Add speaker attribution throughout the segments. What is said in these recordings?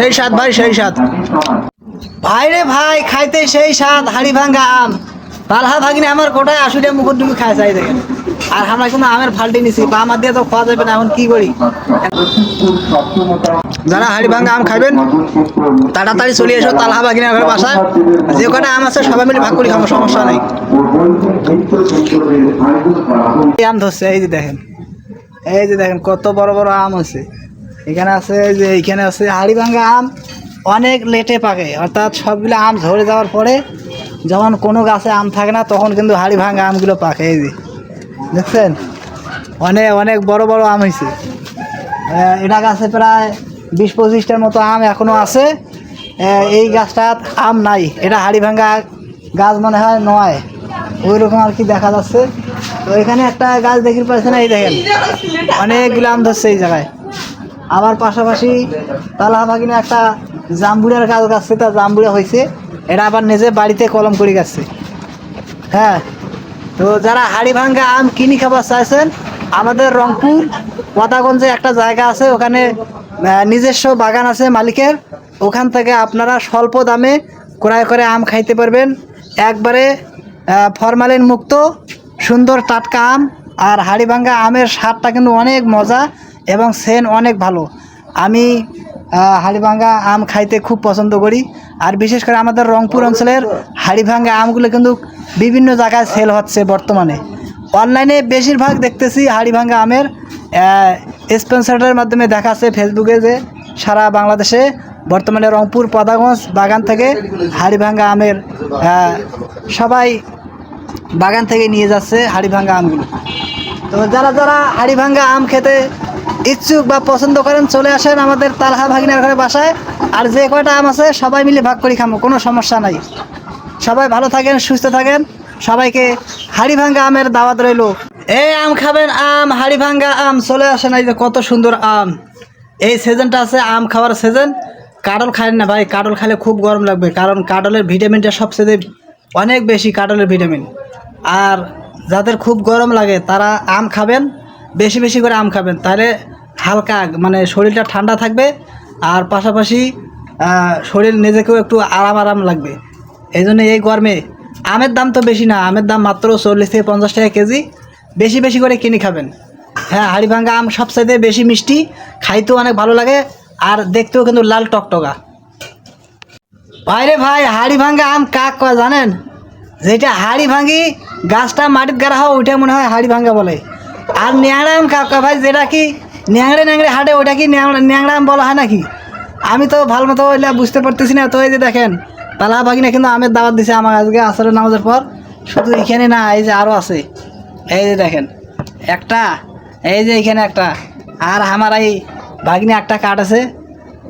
Speaker 1: সেই স্বাদ ভাই সেই স্বাদ। ভাই রে ভাই খাইতে সেই স্বাদ হাড়ি ভাঙ্গা আম। পালহা ভাগিনি আমার গোটায় আসলে মুখর ডুবি খায় চাই দেখেন। আর আমরা কিন্তু আমের ফাল্টি নিছি বা আমার দিয়ে তো খাওয়া যাবে না এখন কি করি? যারা হাড়ি ভাঙ্গা আম খাইবেন তাড়াতাড়ি চলে এসো তালহা ভাগিনার ঘরে বাসায়। যে কটা আম আছে সবাই মিলে ভাগ করি খাব সমস্যা নেই। আম ধরছে এই যে দেখেন এই যে দেখেন কত বড় বড় আম আছে। এখানে আছে যে, এইখানে আছে হাড়ি ভাঙ্গা আম। অনেক লেটে পাকে, অর্থাৎ সবগুলো আম ঝরে যাওয়ার পরে যখন কোনো গাছে আম থাকে না, তখন কিন্তু হাড়ি ভাঙ্গা আমগুলো পাকে, এই যে। দেখছেন? অনেক অনেক বড় বড় আম হয়েছে এটা গাছে প্রায় বিশ পঁচিশটার মতো আম এখনও আছে। এই গাছটাত আম নাই, এটা হাড়ি ভাঙ্গা গাছ মনে হয় নয়। ওই রকম আর কি দেখা যাচ্ছে। তো এখানে একটা গাছ দেখতে পাচ্ছেন, এই দেখেন। অনেকগুলো আম ধরছে এই জায়গায়। আবার পাশাপাশি তালা ভাগিনে একটা জাম্বুড়ার গাছ গাছছে তা জাম্বুড়া হয়েছে এটা আবার নিজে বাড়িতে কলম করে গেছে। হ্যাঁ তো যারা হাড়ি ভাঙ্গা আম কিনি খাবার চাইছেন, আমাদের রংপুর পদাগঞ্জে একটা জায়গা আছে, ওখানে নিজস্ব বাগান আছে মালিকের। ওখান থেকে আপনারা স্বল্প দামে ক্রয় করে আম খাইতে পারবেন। একবারে ফরমালিন মুক্ত সুন্দর টাটকা আম, আর হাড়ি ভাঙ্গা আমের স্বাদটা কিন্তু অনেক মজা। এবং সেন অনেক ভালো। আমি হাড়িভাঙ্গা আম খাইতে খুব পছন্দ করি। আর বিশেষ করে আমাদের রংপুর অঞ্চলের হাড়িভাঙ্গা আমগুলো কিন্তু বিভিন্ন জায়গায় সেল হচ্ছে বর্তমানে। অনলাইনে বেশিরভাগ দেখতেছি হাড়িভাঙ্গা আমের স্পন্সারের মাধ্যমে দেখাচ্ছে ফেসবুকে যে সারা বাংলাদেশে বর্তমানে রংপুর, পদাগঞ্জ বাগান থেকে হাড়িভাঙ্গা আমের সবাই বাগান থেকে নিয়ে যাচ্ছে হাড়িভাঙ্গা আমগুলো। তো যারা যারা হাড়িভাঙ্গা আম খেতে ইচ্ছুক বা পছন্দ করেন, চলে আসেন আমাদের তালহা ভাগিনার ঘরে বাসায়। আর যে কয়টা আম আছে, সবাই মিলে ভাগ করে খামো, কোনো সমস্যা নাই। সবাই ভালো থাকেন, সুস্থ থাকেন। সবাইকে হাড়ি ভাঙ্গা আমের দাওয়াত রইল। এই আম খাবেন আম, হাড়িভাঙ্গা আম, চলে আসেন এই যে কত সুন্দর আম। এই সিজনটা আছে আম খাওয়ার সিজন কাডল খায় না ভাই কাডল খাইলে খুব গরম লাগবে, কারণ কাডলের ভিটামিনটা সবচেয়ে অনেক বেশি কাডলের ভিটামিন। আর যাদের খুব গরম লাগে, তারা আম খাবেন। বেশি বেশি করে আম খাবেন, তাহলে হালকা মানে শরীরটা ঠান্ডা থাকবে আর পাশাপাশি শরীর নিজেকেও একটু আরাম আরাম লাগবে। এই এই গরমে আমের দাম তো বেশি না, আমের দাম মাত্র চল্লিশ থেকে পঞ্চাশ টাকা কেজি, বেশি বেশি করে কিনে খাবেন। হ্যাঁ হাড়িভাঙ্গা আম সবচাইতে বেশি মিষ্টি, খাইতেও অনেক ভালো লাগে আর দেখতেও কিন্তু লাল টকটকা। ভাইরে ভাই হাড়ি ভাঙ্গা আম কাক কয় জানেন? যেটা হাড়ি ভাঙ্গি গাছটা মাটির গাড়া হয়, ওইটা মনে হয় হাড়ি ভাঙ্গা বলে। আর ন্যাংরা কাকা ভাই, যেটা কি? ন্যাংড়ে ন্যাংড়ে হাটে ওইটা কি ন্যাংরা ন্যাংরা বলা হয় নাকি? আমি তো ভালো মতো ওইটা বুঝতে পারতেছি না। তো এই যে দেখেন তালা ভাগিনা কিন্তু আমের দাওয়াত দিছে আমার আজকে আসরের নামাজের পর। শুধু এখানে না, এই যে আরও আছে। এই যে দেখেন, একটা, এই যে এখানে একটা। আর আমার এই ভাগিনে একটা কাঠ আছে।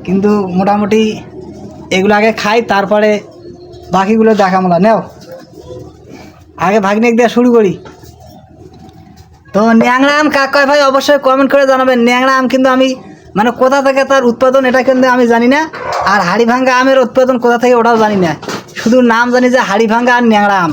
Speaker 1: কিন্তু মোটামুটি এগুলো আগে খাই, তারপরে বাকিগুলো দেখামলা। নেও। আগে ভাগ্নিক দিয়ে শুরু করি। তো ন্যাংরা আম কাকায় ভাই অবশ্যই কমেন্ট করে জানাবেন। ন্যাংরা আম কিন্তু আমি মানে কোথা থেকে তার উৎপাদন, এটা কিন্তু আমি জানি না। আর হাড়ি ভাঙ্গা আমের উৎপাদন কোথা থেকে ওটাও জানি না। শুধু নাম জানি যে হাড়ি ভাঙ্গা আর ন্যাংরা আম